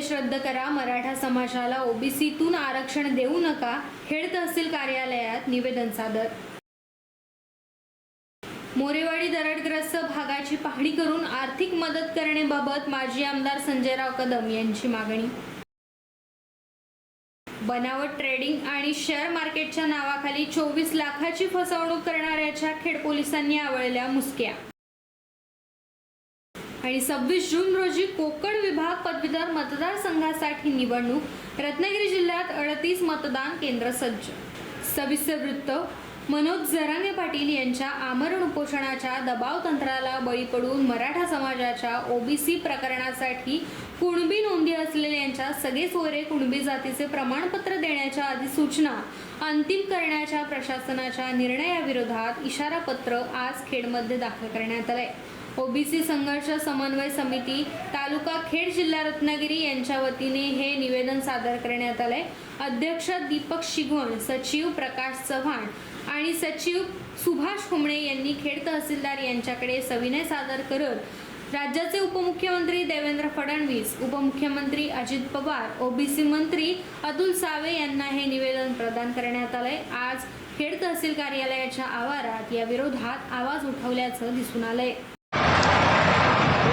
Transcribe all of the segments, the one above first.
आदेश रद्द करा. मराठा समाजाला ओबीसीतून आरक्षण देऊ नका. खेड तहसील कार्यालयात निवेदन सादर मोरेवाडी दरडग्रस्त भागाची पाहणी करून आर्थिक मदत करण्याबाबत माजी आमदार संजयराव कदम यांची मागणी. बनावट ट्रेडिंग आणि शेअर मार्केटच्या नावाखाली चोवीस लाखाची फसवणूक करणाऱ्याच्या खेड पोलिसांनी आवळल्या मुसक्या. आणि सव्वीस जून रोजी कोकण विभाग पदवीधर मतदारसंघासाठी निवडणूक रत्नागिरी जिल्ह्यात अडतीस मतदान केंद्र सज्ज. सविस्तर वृत्त मनोज जरांगे पाटील यांच्या आमरण उपोषणाच्या दबाव तंत्राला बळी पडून मराठा समाजाच्या ओबीसी प्रकरणासाठी कुणबी नोंदी असलेल्यांच्या सगळे सोयरे कुणबी जातीचे प्रमाणपत्र देण्याच्या अधिसूचना अंतिम करण्याच्या प्रशासनाच्या निर्णयाविरोधात इशारापत्र आज खेडमध्ये दाखल करण्यात आलं आहे ओबीसी संघर्ष समन्वय समिती तालुका खेड जिल्हा रत्नागिरी यांच्या वतीने हे निवेदन सादर करण्यात आलंय. अध्यक्ष दीपक शिगवण सचिव प्रकाश चव्हाण आणि सचिव सुभाष हुमणे यांनी खेड तहसीलदार यांच्याकडे सविनय सादर करत राज्याचे उपमुख्यमंत्री देवेंद्र फडणवीस उपमुख्यमंत्री अजित पवार ओबीसी मंत्री अतुल सावे यांना हे निवेदन प्रदान करण्यात आलंय. आज खेड तहसील कार्यालयाच्या आवारात या विरोधात आवाज उठवल्याचं दिसून आलंय.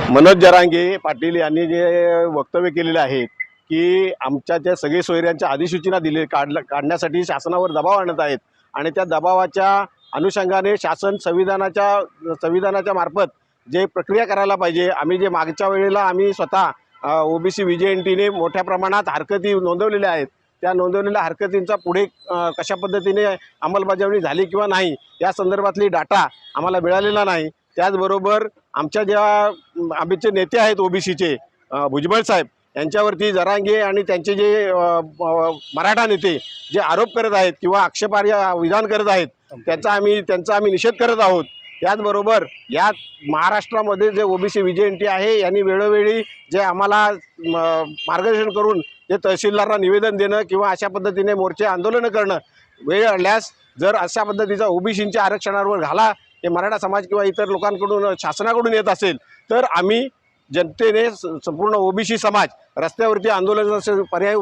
मनोज जरांगे पाटील यांनी जे वक्तव्य केलेले आहे की आमच्या त्या सगळे सोयऱ्यांच्या अधिसूचना दिली काढ काढण्यासाठी शासनावर दबाव आणत आहेत आणि त्या दबावाच्या अनुषंगाने शासन संविधानाच्या संविधानाच्या मार्फत जे प्रक्रिया करायला पाहिजे आम्ही जे मागच्या वेळेला आम्ही स्वतः ओबीसी टीने मोठ्या प्रमाणात हरकती नोंदवलेल्या आहेत त्या नोंदवलेल्या हरकतींचा पुढे कशा पद्धतीने अंमलबजावणी झाली किंवा नाही या संदर्भातली डाटा आम्हाला मिळालेला नाही. त्याचबरोबर आमच्या ज्या आमचे नेते आहेत ओबीसीचे भुजबळ साहेब यांच्यावरती जरांगे आणि त्यांचे जे मराठा नेते जे आरोप करत आहेत किंवा आक्षेपार्ह विधान करत आहेत त्याचा आम्ही त्यांचा आम्ही निषेध करत आहोत. त्याचबरोबर या महाराष्ट्रामध्ये जे ओबीसी विजयंती आहे यांनी वेळोवेळी जे आम्हाला मार्गदर्शन करून जे तहसीलदारांना निवेदन देणं किंवा अशा पद्धतीने मोर्चे आंदोलनं करणं वेळ आल्यास जर अशा पद्धतीचा ओबीसींच्या आरक्षणावर घाला हे मराठा समाज किंवा इतर लोकांकडून शासनाकडून येत असेल तर आम्ही जनतेने संपूर्ण ओबीसी समाज रस्त्यावरती आंदोलनाचे पर्याय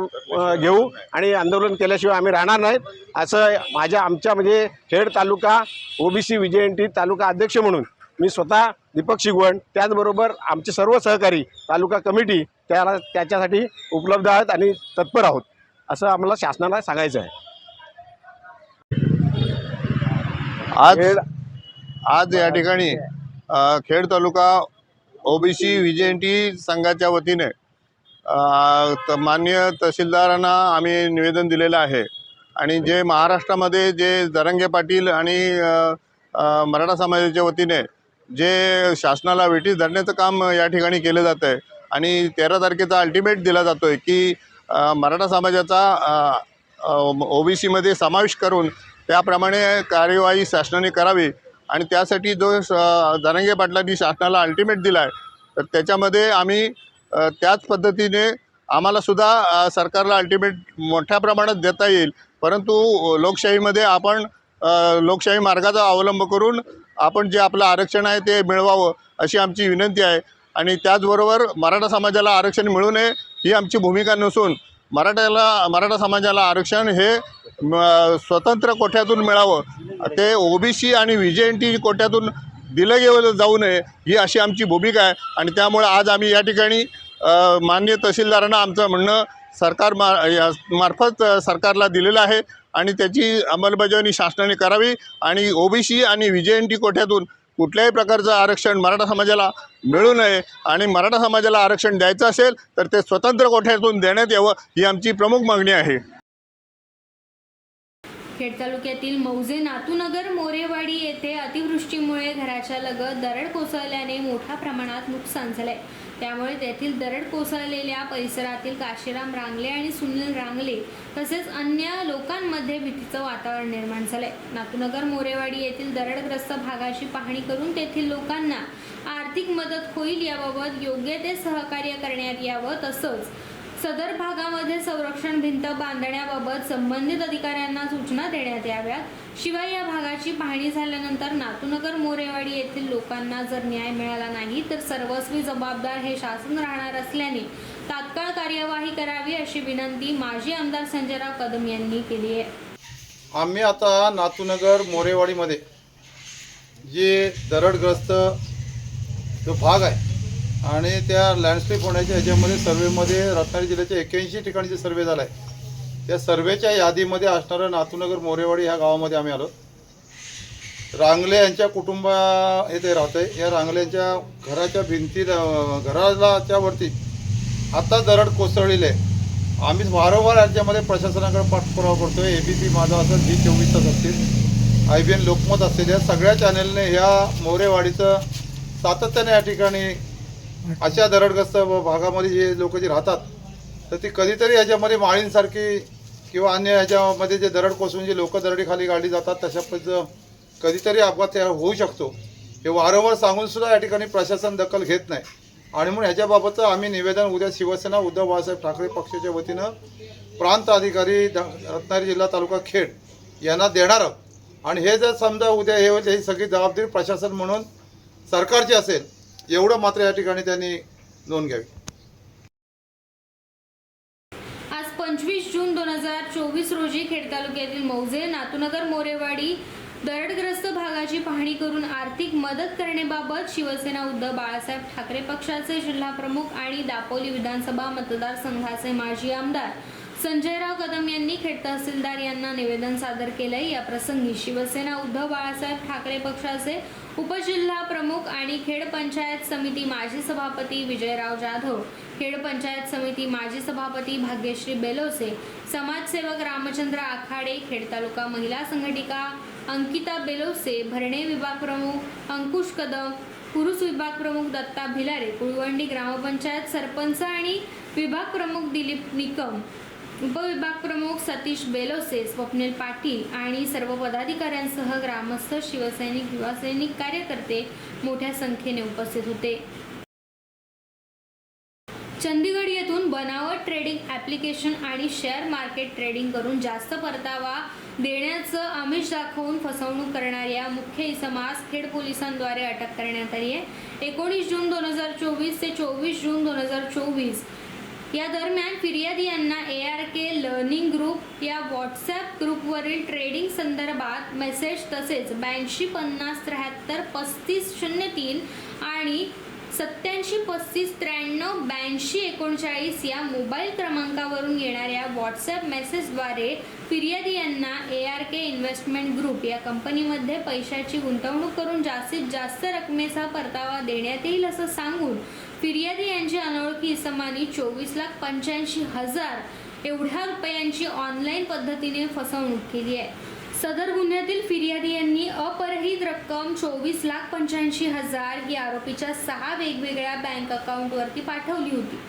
घेऊ आणि आंदोलन केल्याशिवाय आम्ही राहणार नाहीत. असं माझ्या आमच्या म्हणजे खेड तालुका ओबीसी विजयंती तालुका अध्यक्ष म्हणून मी स्वतः दीपक शिगवण त्याचबरोबर आमचे सर्व सहकारी तालुका कमिटी त्याला त्याच्यासाठी उपलब्ध आहेत आणि तत्पर आहोत असं आम्हाला शासनाला सांगायचं आहे. आज आज या ठिकाणी खेड तालुका ओबीसी विजयंती संघाच्या वतीने माननीय तहसीलदारांना आम्ही निवेदन दिलेलं आहे. आणि जे महाराष्ट्रामध्ये जे जरंगे पाटील आणि मराठा समाजाच्या वतीने जे शासनाला वेठीस धरण्याचं काम या ठिकाणी केलं जातं आहे आणि तेरा तारखेचा अल्टिमेट दिला जातो आहे की मराठा समाजाचा ओबीसीमध्ये समावेश करून त्याप्रमाणे कार्यवाही शासनाने करावी आणि त्यासाठी जो स- जरांगे पाटलांनी शासनाला अल्टिमेट दिला आहे तर त्याच्यामध्ये आम्ही त्याच पद्धतीने आम्हालासुद्धा सरकारला अल्टिमेट मोठ्या प्रमाणात देता येईल. परंतु लोकशाहीमध्ये आपण लोकशाही मार्गाचा अवलंब करून आपण जे आपलं आरक्षण आहे ते मिळवावं अशी आमची विनंती आहे. आणि त्याचबरोबर मराठा समाजाला आरक्षण मिळू नये ही आमची भूमिका नसून मराठ्याला मराठा समाजाला आरक्षण हे स्वतंत्र कोठ्यातून मिळावं? ते ओबीसी आणि व्ही कोठ्यातून दिलं गेलं जाऊ नये ही अशी आमची भूमिका आहे. आणि त्यामुळे आज आम्ही या ठिकाणी मान्य माननीय तहसीलदारांना आमचं म्हणणं सरकार मा या मार्फत सरकारला दिलेलं आहे. आणि त्याची अंमलबजावणी शासनाने करावी. आणि ओबीसी आणि व्ही कोठ्यातून कुठल्याही प्रकारचं आरक्षण मराठा समाजाला मिळू नये आणि मराठा समाजाला आरक्षण द्यायचं असेल तर ते स्वतंत्र कोठ्यातून देण्यात यावं ही आमची प्रमुख मागणी आहे. खेड तालुक्यातील मौजे नातूनगर मोरेवाडी येथे अतिवृष्टीमुळे घराच्या लगत दरड कोसळल्याने मोठ्या प्रमाणात नुकसान झालंय. त्यामुळे तेथील दरड कोसळलेल्या परिसरातील काशीराम रांगले आणि सुनील रांगले तसेच अन्य लोकांमध्ये भीतीचं वातावरण निर्माण झालंय. नातूनगर मोरेवाडी येथील दरडग्रस्त भागाची पाहणी करून तेथील लोकांना आर्थिक मदत होईल याबाबत योग्य ते सहकार्य करण्यात यावं तसंच सदर भागामध्ये संरक्षण भिंत बांधण्याबाबत संबंधित अधिकाऱ्यांना सूचना देण्यात याव्यात. शिवाय या भागाची पाहणी झाल्यानंतर नातूनगर मोरेवाडी येथील लोकांना जर न्याय मिळाला नाही तर सर्वस्वी जबाबदार हे शासन राहणार असल्याने तात्काळ कार्यवाही करावी अशी विनंती माजी आमदार संजयराव कदम यांनी केली आहे. आम्ही आता नातूनगर मोरेवाडीमध्ये जे दरडग्रस्त जो भाग आहे आणि त्या लँडस्केप होण्याच्या ह्याच्यामध्ये सर्वेमध्ये रत्नागिरी जिल्ह्याच्या एक्याऐंशी ठिकाणीचे सर्वे झाला आहे त्या सर्वेच्या यादीमध्ये असणारं नातूनगर मोरेवाडी ह्या गावामध्ये आम्ही आलो. रांगले यांच्या कुटुंबा येथे राहतं आहे या रांगले यांच्या घराच्या भिंती घराच्या वरती आत्ता दरड कोसळलेली आहे. आम्ही वारंवार यांच्यामध्ये प्रशासनाकडे पाठपुरावा आहे ए बी पी माझा असेल जी चोवीस तास असतील आय बी एन लोकमत असतील या सगळ्या चॅनलने ह्या मोरेवाडीचं सातत्याने या ठिकाणी अशा दरडग्रस्त व भागामध्ये जे लोक जे राहतात तर ती कधीतरी ह्याच्यामध्ये माळींसारखी किंवा अन्य ह्याच्यामध्ये जे दरड कोसळून जे लोक दरडीखाली गाडी जातात तशा पद्धतीचं कधीतरी अपघात या होऊ शकतो. हे वारंवार सांगूनसुद्धा या ठिकाणी प्रशासन दखल घेत नाही. आणि म्हणून ह्याच्याबाबतचं आम्ही निवेदन उद्या शिवसेना उद्धव बाळासाहेब ठाकरे पक्षाच्या वतीनं प्रांत अधिकारी द- रत्नागिरी जिल्हा तालुका खेड यांना देणार आहोत. आणि हे जर समजा उद्या हे होईल ही सगळी जबाबदारी प्रशासन म्हणून सरकारची असेल एवढं मात्र या ठिकाणी त्यांनी नोंद घ्यावी. आज पंचवीस जून दोन हजार चोवीस रोजी खेड तालुक्यातील मौजे नातूनगर मोरेवाडी दरडग्रस्त भागाची पाहणी करून आर्थिक मदत करण्याबाबत शिवसेना उद्धव बाळासाहेब ठाकरे पक्षाचे जिल्हा प्रमुख आणि दापोली विधानसभा मतदारसंघाचे माजी आमदार संजयराव कदम यांनी खेड तहसीलदार यांना निवेदन सादर केलंय. या प्रसंगी शिवसेना उद्धव बाळासाहेब ठाकरे पक्षाचे उपजिल्हा प्रमुख आणि खेड पंचायत समिती माजी सभापती विजयराव जाधव खेड पंचायत समिती माजी सभापती भाग्यश्री बेलोसे समाजसेवक रामचंद्र आखाडे खेड तालुका महिला संघटिका अंकिता बेलोसे भरणे विभाग प्रमुख अंकुश कदम पुरुष विभाग प्रमुख दत्ता भिलारे कुळवंडी ग्रामपंचायत सरपंच आणि विभाग प्रमुख दिलीप निकम उपविभाग प्रमुख सतीश बेलोसे स्वप्नील पाटील आणि सर्व पदाधिकाऱ्यांसह ग्रामस्थ शिवसैनिक युवासैनिक कार्यकर्ते मोठ्या संख्येने उपस्थित होते. चंदीगड येथून बनावट ट्रेडिंग ॲप्लिकेशन आणि शेअर मार्केट ट्रेडिंग करून जास्त परतावा देण्याचं आमिष दाखवून फसवणूक करणाऱ्या मुख्य इसमास खेड पोलिसांद्वारे अटक करण्यात आली आहे. एकोणीस जून दोन हजार चोवीस ते चोवीस जून दोन हजार चोवीस या दरम्यान फिर्यादी यांना A R K learning group या व्हॉट्सॲप ग्रुपवरील ट्रेडिंग संदर्भात मेसेज तसेच ब्याऐंशी पन्नास त्र्याहत्तर पस्तीस शून्य तीन आणि सत्याऐंशी पस्तीस त्र्याण्णव ब्याऐंशी एकोणचाळीस या मोबाईल क्रमांकावरून येणाऱ्या व्हॉट्सॲप मेसेजद्वारे फिर्यादी यांना A R K investment group या कंपनीमध्ये पैशाची गुंतवणूक करून जास्तीत जास्त रकमेचा परतावा देण्यात येईल असं सांगून फिर्यादी यांची अनोळखी इसमानी चोवीस लाख पंच्याऐंशी हजार एवढ्या रुपयांची ऑनलाईन पद्धतीने फसवणूक केली आहे. सदर गुन्ह्यातील फिर्यादी यांनी अपरहित रक्कम चोवीस लाख पंच्याऐंशी हजार ही आरोपीच्या सहा वेगवेगळ्या बँक अकाउंटवरती पाठवली होती.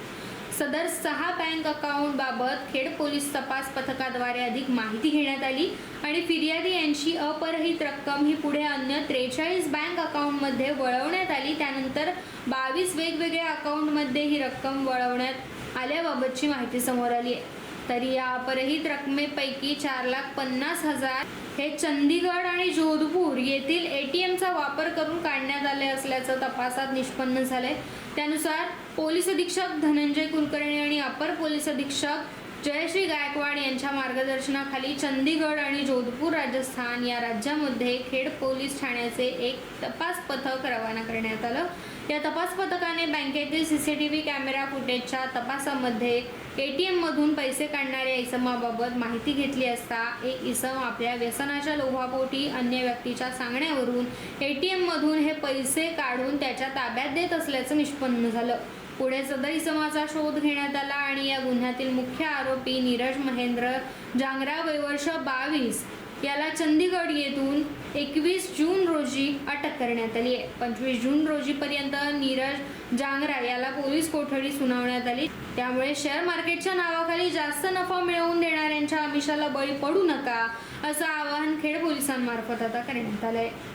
सदर सहा बँक अकाउंट बाबत खेड पोलीस तपास पथकाद्वारे अधिक माहिती घेण्यात आली आणि फिर्यादी यांची अपरहित रक्कम ही पुढे अन्य त्रेचाळीस बँक अकाउंटमध्ये वळवण्यात आली. त्यानंतर बावीस वेगवेगळ्या अकाउंटमध्ये ही रक्कम वळवण्यात आल्याबाबतची माहिती समोर आली आहे. तरी या अपरहित रकमेपैकी चार लाख पन्नास हजार हे चंदीगड आणि जोधपूर येथील ए टी एमचा वापर करून काढण्यात आले असल्याचं तपासात निष्पन्न झालंय. त्यानुसार पोलीस अधीक्षक धनंजय कुलकर्णी आणि अपर पोलीस अधीक्षक जयश्री गायकवाड यांच्या मार्गदर्शनाखाली चंदीगड आणि जोधपूर राजस्थान या राज्यामध्ये खेड पोलीस ठाण्याचे एक तपास पथक रवाना करण्यात आलं. या तपास पथकाने बँकेतील C C T V camera फुटेजच्या तपासामध्ये एममधून पैसे काढणाऱ्या इसमाबाबत माहिती घेतली असता एक इसम आपल्या व्यसनाच्या लोभापोटी अन्य व्यक्तीच्या सांगण्यावरून ए टी एममधून हे पैसे काढून त्याच्या ताब्यात देत असल्याचं निष्पन्न झालं. पुढे सदर इसमाचा शोध घेण्यात आला आणि या गुन्ह्यातील मुख्य आरोपी नीरज महेंद्र जांगरा वयवर्ष बावीस याला चंदीगड येथून एकवीस जून रोजी अटक करण्यात आली आहे. पंचवीस जून रोजीपर्यंत नीरज जांगरा याला पोलीस कोठडी सुनावण्यात आली. त्यामुळे शेअर मार्केटच्या नावाखाली जास्त नफा मिळवून देणाऱ्यांच्या आमिषाला बळी पडू नका असं आवाहन खेड पोलिसांमार्फत आता करण्यात आलं आहे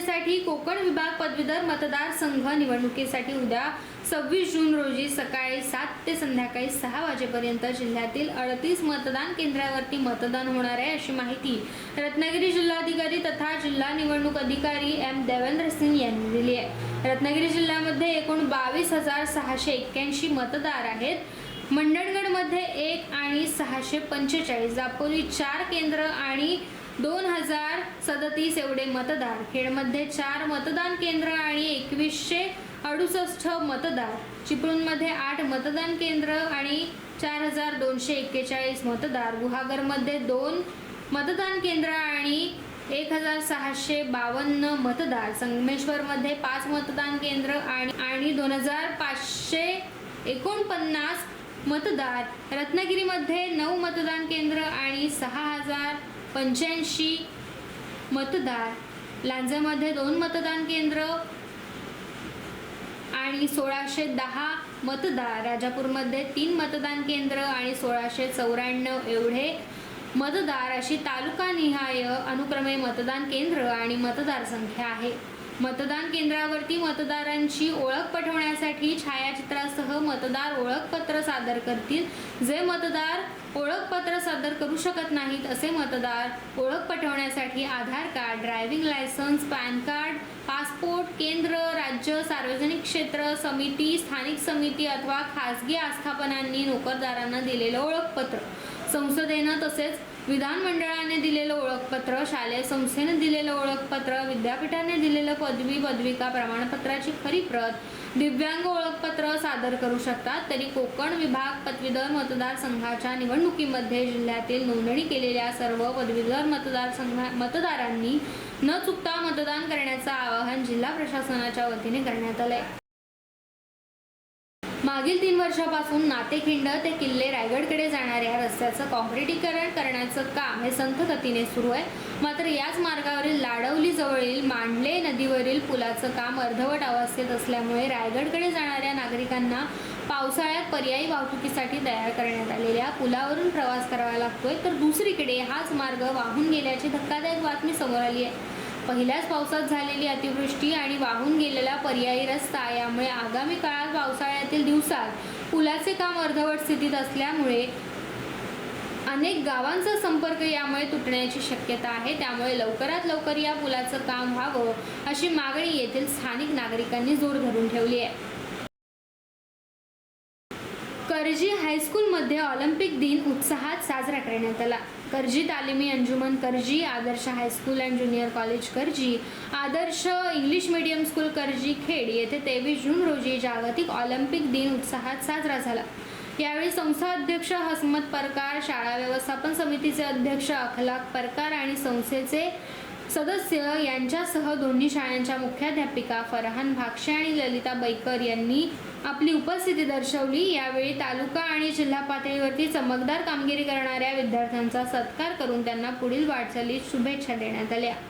विधान कोकण विभाग पदवीधर मतदारसंघ निवडणुकीसाठी उद्या सव्वीस जून रोजी सकाळी सात ते संध्याकाळी सहा वाजेपर्यंत जिल्ह्यातील अडतीस मतदान केंद्रावरती मतदान होणार आहे अशी माहिती रत्नागिरी जिल्हाधिकारी तथा जिल्हा निवडणूक अधिकारी एम देवेंद्र सिंग यांनी दिली आहे. रत्नागिरी जिल्ह्यामध्ये एकूण बावीस हजार सहाशे एक्क्याऐंशी मतदार आहेत. मंडणगडमध्ये एक आणि सहाशे पंचेचाळीस. दापोली चार केंद्र आणि दोन हजार सदतीस एवढे मतदार. खेडमध्ये चार मतदान केंद्र आणि एकवीसशे अडुसष्ट मतदार. चिपळूणमध्ये आठ मतदान केंद्र आणि चार हजार दोनशे एक्केचाळीस मतदार. गुहागरमध्ये दोन मतदान केंद्र आणि एक हजार सहाशे बावन्न मतदार. संगमेश्वरमध्ये पाच मतदान केंद्र आणि आणि दोन हजार पाचशे एकोणपन्नास मतदार. रत्नागिरीमध्ये नऊ मतदान केंद्र आणि सहा हजार पंच्याऐंशी मतदार. लांजामध्ये दोन मतदान केंद्र आणि सोळाशे दहा मतदार. राजापूरमध्ये तीन मतदान केंद्र आणि सोळाशे चौऱ्याण्णव एवढे मतदार. अशी तालुकानिहाय अनुक्रमे मतदान केंद्र आणि मतदार संख्या आहे. मतदान केंद्रावरती मतदारांची ओळख पटवण्यासाठी छायाचित्रासह मतदार ओळखपत्र सादर करतील. जे मतदार ओळखपत्र सादर करू शकत नाहीत असे मतदार ओळख पटवण्यासाठी Aadhaar card driving licence PAN card passport केंद्र राज्य सार्वजनिक क्षेत्र समिती स्थानिक समिती अथवा खासगी आस्थापनांनी नोकरदारांना दिलेलं ओळखपत्र. संसदेनं तसेच विधानमंडळाने दिलेलं ओळखपत्र शालेय संस्थेने दिलेलं ओळखपत्र विद्यापीठाने दिलेलं पदवी पदविका प्रमाणपत्राची खरी प्रत दिव्यांग ओळखपत्र सादर करू शकतात. तरी कोकण विभाग पदवीधर मतदारसंघाच्या निवडणुकीमध्ये जिल्ह्यातील नोंदणी केलेल्या सर्व पदवीधर मतदारसंघा मतदारांनी न चुकता मतदान करण्याचं आवाहन जिल्हा प्रशासनाच्या वतीने करण्यात आलं आहे मागील तीन वर्षापासून नातेखिंड ते किल्ले रायगडकडे जाणाऱ्या रस्त्याचं काँक्रिटीकरण करण्याचं काम हे संथ गतीने सुरू आहे. मात्र याच मार्गावरील लाडवली जवळील मांडले नदीवरील पुलाचं काम अर्धवट अवस्थेत असल्यामुळे रायगडकडे जाणाऱ्या नागरिकांना पावसाळ्यात पर्यायी वाहतुकीसाठी तयार करण्यात आलेल्या पुलावरून प्रवास करावा लागतोय. तर दुसरीकडे हाच मार्ग वाहून गेल्याची धक्कादायक बातमी समोर आली आहे. पहिल्याच पावसात झालेली अतिवृष्टी आणि वाहून गेलेला पर्यायी रस्ता यामुळे आगामी काळात पावसाळ्यातील दिवसात पुलाचे काम अर्धवट स्थितीत असल्यामुळे अनेक गावांचा संपर्क यामुळे तुटण्याची शक्यता आहे. त्यामुळे लवकरात लवकर या पुलाचं काम व्हावं अशी मागणी येथील स्थानिक नागरिकांनी जोर धरून ठेवली आहे. करजी हायस्कूलमध्ये ऑलिम्पिक दिन उत्साहात साजरा करण्यात आला. Karji Talimi Anjuman Karji Adarsh high school and junior college Karji Adarsh English medium school Karji Khed येथे तेवीस जून रोजी जागतिक ऑलिम्पिक दिन उत्साहात साजरा झाला. यावेळी संस्था अध्यक्ष हसमत परकार शाळा व्यवस्थापन समितीचे अध्यक्ष अखलाक परकार आणि संस्थेचे सदस्य यांच्यासह दोन्ही शाळांच्या मुख्याध्यापिका फरहान भाक्षे आणि ललिता बैकर यांनी आपली उपस्थिती दर्शवली. यावेळी तालुका आणि जिल्हा पातळीवरती चमकदार कामगिरी करणाऱ्या विद्यार्थ्यांचा सत्कार करून त्यांना पुढील वाटचालीत शुभेच्छा देण्यात आल्या.